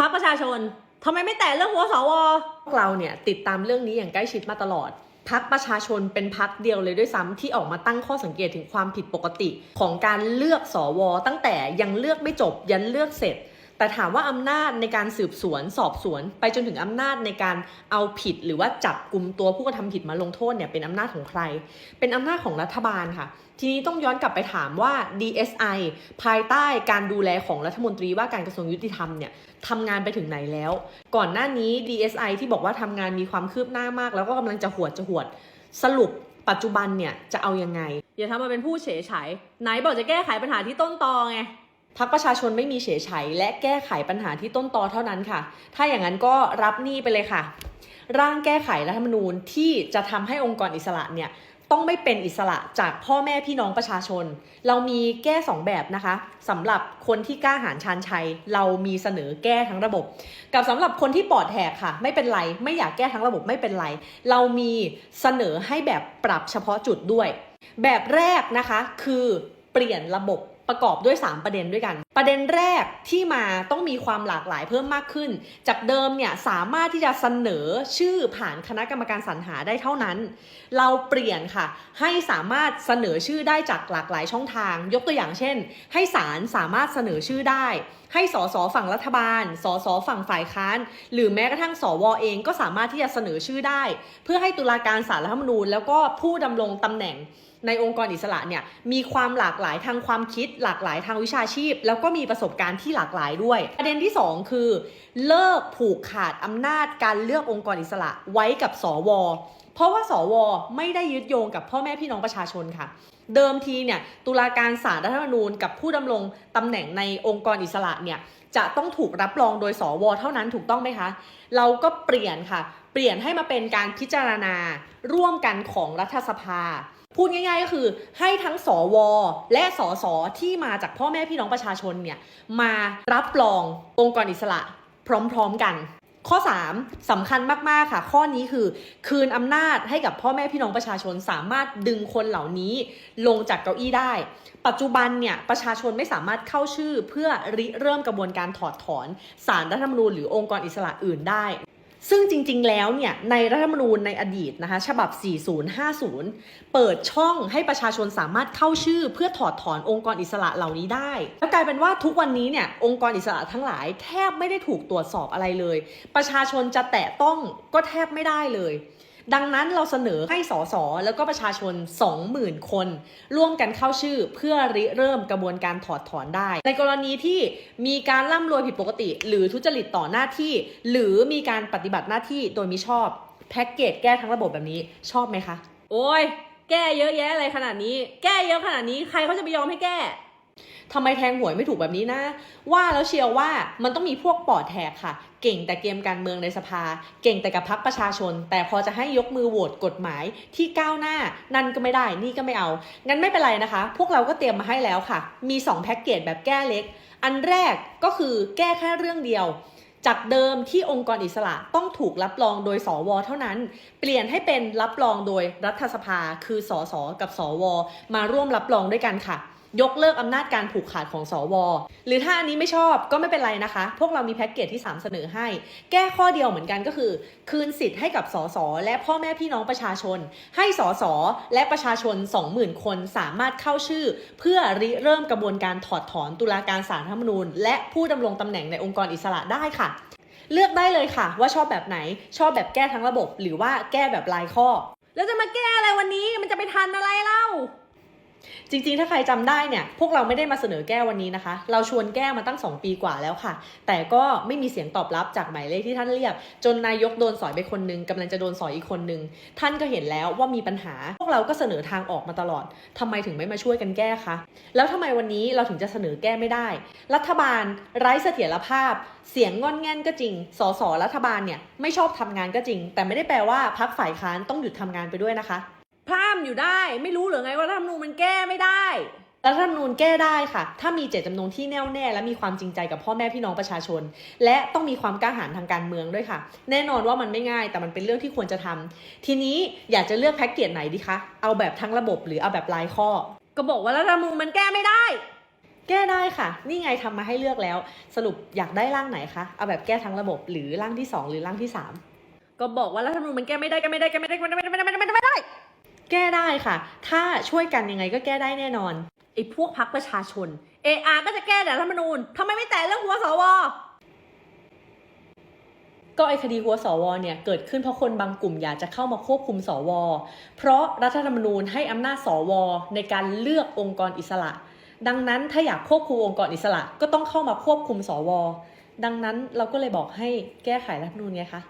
พักประชาชนทำไมไม่แตะเรื่องหัวสวพวกเราเนี่ยติดตามเรื่องนี้อย่างใกล้ชิดมาตลอดพักประชาชนเป็นพักเดียวเลยด้วยซ้ำที่ออกมาตั้งข้อสังเกตถึงความผิดปกติ ของการเลือกสวตั้งแต่ยังเลือกไม่จบยันเลือกเสร็จ แต่ถามว่าอำนาจในการสืบสวนสอบสวน ไปจนถึงอำนาจในการเอาผิดหรือว่าจับกลุ่มตัวผู้กระทำผิดมาลงโทษเนี่ยเป็นอำนาจของใคร เป็นอำนาจของรัฐบาลค่ะ ทีนี้ต้องย้อนกลับไปถามว่า DSI ภายใต้การดูแลของรัฐมนตรีว่าการกระทรวงยุติธรรมเนี่ยทำงานไปถึงไหนแล้ว ก่อนหน้านี้ DSI ที่บอกว่าทำงานมีความคืบหน้ามาก แล้วก็กำลังจะหวดจะหวดสรุปปัจจุบันเนี่ยจะเอายังไงอย่าทำมาเป็นผู้เฉยฉายไหนบอกจะแก้ไขปัญหาที่ต้นตอไง พักประชาชนไม่มีเฉยฉายและแก้ไขปัญหาที่ต้นตอเท่านั้นค่ะ ถ้าอย่างนั้นก็รับหนี้ไปเลยค่ะ ร่างแก้ไขรัฐธรรมนูญที่จะทำให้องค์กรอิสระเนี่ยต้องไม่เป็นอิสระจากพ่อแม่พี่น้องประชาชน เรามีแก้ 2 แบบนะคะสำหรับคนที่กล้าหาญชานชัย เรามีเสนอแก้ทั้งระบบ กับสำหรับคนที่ปอดแหกค่ะ ไม่เป็นไร ไม่อยากแก้ทั้งระบบไม่เป็นไร เรามีเสนอให้แบบปรับเฉพาะจุดด้วย แบบแรกนะคะคือเปลี่ยนระบบ ประกอบด้วย 3 ประเด็นด้วยกัน ประเด็นแรกที่มาต้องมีความหลากหลายเพิ่มมากขึ้น จากเดิมเนี่ยสามารถที่จะเสนอชื่อผ่านคณะกรรมการสรรหาได้เท่านั้น เราเปลี่ยนค่ะ ให้สามารถเสนอชื่อได้จากหลากหลายช่องทาง ยกตัวอย่างเช่น ให้ศาลสามารถเสนอชื่อได้ ให้สสฝั่งรัฐบาล สสฝั่งฝ่ายค้าน หรือแม้กระทั่งสวเองก็สามารถที่จะเสนอชื่อได้ เพื่อให้ตุลาการศาลรัฐธรรมนูญแล้วก็ผู้ดำรงตำแหน่ง ในองค์กรอิสระเนี่ยมีความหลากหลายทางความคิด หลากหลายทางวิชาชีพ แล้วก็มีประสบการณ์ที่หลากหลายด้วย ประเด็นที่ 2 คือ เลิกผูกขาดอำนาจการเลือกองค์กรอิสระไว้กับสว เพราะว่าสว ไม่ได้ยึดโยงกับพ่อแม่พี่น้องประชาชนค่ะ เดิมทีเนี่ยตุลาการศาลรัฐธรรมนูญกับผู้ดำรงตำแหน่งในองค์กรอิสระเนี่ยจะต้องถูกรับรองโดยสว เท่านั้นถูกต้องไหมคะ เราก็เปลี่ยนค่ะ เปลี่ยนให้มาเป็นการพิจารณาร่วมกันของรัฐสภา พูดง่ายๆก็คือให้ทั้งสวและสสที่มาจากพ่อแม่พี่น้องประชาชนเนี่ยมารับรององค์กรอิสระพร้อมๆกันข้อ 3สำคัญมาก ๆ ค่ะ ข้อนี้คือ คืนอำนาจให้กับพ่อแม่พี่น้องประชาชนสามารถดึงคนเหล่านี้ลงจากเก้าอี้ได้ ปัจจุบันเนี่ย ประชาชนไม่สามารถเข้าชื่อเพื่อริเริ่มกระบวนการถอดถอนสารรัฐธรรมนูญหรือองค์กรอิสระอื่นได้ ซึ่งจริงๆ แล้วเนี่ยในรัฐธรรมนูญในอดีตนะคะฉบับ 4050 เปิดช่องให้ประชาชนสามารถเข้าชื่อ เพื่อถอดถอนองค์กรอิสระเหล่านี้ได้ แล้วกลายเป็นว่าทุกวันนี้เนี่ยองค์กรอิสระทั้งหลายแทบไม่ได้ถูกตรวจสอบอะไรเลย ประชาชนจะแตะต้องก็แทบไม่ได้เลย ดังนั้นเราเสนอให้สสแล้วก็ประชาชน 20,000 คน ร่วมกันเข้าชื่อเพื่อริเริ่มกระบวนการถอดถอนได้ ในกรณีที่มีการร่ำรวยผิดปกติ หรือทุจริตต่อหน้าที่ หรือมีการปฏิบัติหน้าที่โดยมิชอบ แพ็กเกจแก้ทั้งระบบแบบนี้ชอบไหมคะ โอ้ย แก้เยอะแยะอะไรขนาดนี้ แก้เยอะขนาดนี้ใครเขาจะไปยอมให้แก้ทำไมแทงหวยไม่ถูกแบบนี้นะ ว่าแล้วเชียวว่ามันต้องมีพวกปอดแทกค่ะ เก่งแต่เกมการเมืองในสภา เก่งแต่กับพักประชาชน แต่พอจะให้ยกมือโหวตกฎหมายที่ก้าวหน้า นั่นก็ไม่ได้ นี่ก็ไม่เอา งั้นไม่เป็นไรนะคะ พวกเราก็เตรียมมาให้แล้วค่ะ มี 2 แพ็กเกจแบบแก้เล็ก อันแรกก็คือแก้แค่เรื่องเดียวจากเดิมที่องค์กรอิสระต้องถูกรับรองโดยสวเท่านั้น เปลี่ยนให้เป็นรับรองโดยรัฐสภา คือสสกับสวมาร่วมรับรองด้วยกันค่ะ ยกเลิกอำนาจการผูกขาดของสว หรือถ้าอันนี้ไม่ชอบก็ไม่เป็นไรนะคะ พวกเรามีแพ็กเกจที่ 3 เสนอให้ แก้ข้อเดียวเหมือนกันก็คือ คืนสิทธิ์ให้กับสสและพ่อแม่พี่น้องประชาชน ให้สสและประชาชน 20,000 คนสามารถเข้าชื่อ เพื่อริเริ่มกระบวนการถอดถอนตุลาการศารัฐธรรมนูญ และผู้ดำรงตำแหน่งในองค์กรอิสระได้ค่ะ เลือกได้เลยค่ะ ว่าชอบแบบไหนชอบแบบแก้ทั้งระบบ หรือว่าแก้แบบรายข้อ แล้วจะมาแก้อะไรวันนี้มันจะไปทันอะไรเล่า จริงๆ ถ้าใครจำได้เนี่ย พวกเราไม่ได้มาเสนอแก้วันนี้นะคะ เราชวนแก้มาตั้ง 2 ปีกว่าแล้วค่ะ แต่ก็ไม่มีเสียงตอบรับจากหมายเลขที่ท่านเรียก จนนายกโดนสอยไปคนนึงกำลังจะโดนสอยอีกคนนึง ท่านก็เห็นแล้วว่ามีปัญหา พวกเราก็เสนอทางออกมาตลอดทำไมถึงไม่มาช่วยกันแก้คะ แล้วทำไมวันนี้เราถึงจะเสนอแก้ไม่ได้ รัฐบาล ไร้เสถียรภาพ เสียงงอนแง่นก็จริง สสรัฐบาลเนี่ยไม่ชอบทำงานก็จริง แต่ไม่ได้แปลว่าพักฝ่ายค้านต้องหยุดทำงานไปด้วยนะคะ พร่ำอยู่ได้ ไม่รู้หรือไงว่ารัฐธรรมนูญมันแก้ไม่ได้รัฐธรรมนูญแก้ได้ค่ะ ถ้ามีเจตจำนงที่แน่วแน่ และมีความจริงใจกับพ่อแม่พี่น้องประชาชน และต้องมีความกล้าหาญทางการเมืองด้วยค่ะ แน่นอนว่ามันไม่ง่าย แต่มันเป็นเรื่องที่ควรจะทำทีนี้อยากจะเลือกแพ็กเกจไหนดีคะ เอาแบบทั้งระบบหรือเอาแบบรายข้อ ก็บอกว่ารัฐธรรมนูญมันแก้ไม่ได้ แก้ได้ค่ะ นี่ไงทำมาให้เลือกแล้ว สรุปอยากได้ร่างไหนคะ เอาแบบแก้ทั้งระบบหรือร่างที่ 2 หรือร่างที่ 3 ก็บอกว่ารัฐธรรมนูญมันแก้ไม่ได้แก้ไม่ได้แก้ไม่ได้แก้ไม่ได้แก้ไม่ได้แก้ไม่ได้ไม่ได้ แก้ได้ค่ะ ถ้าช่วยกันยังไงก็แก้ได้แน่นอนไอ้พวกพักประชาชน เออาก็จะแก้แต่รัฐธรรมนูญทำไมไม่แตะเรื่องหัวสวก็ไอคดีหัวสวเนี่ยเกิดขึ้นเพราะคนบางกลุ่มอยากจะเข้ามาควบคุมสว เพราะรัฐธรรมนูญให้อำนาจสว ในการเลือกองค์กรอิสระ ดังนั้นถ้าอยากควบคุมองค์กรอิสระก็ต้องเข้ามาควบคุมสว ดังนั้นเราก็เลยบอกให้แก้ไขรัฐธรรมนูญไงคะ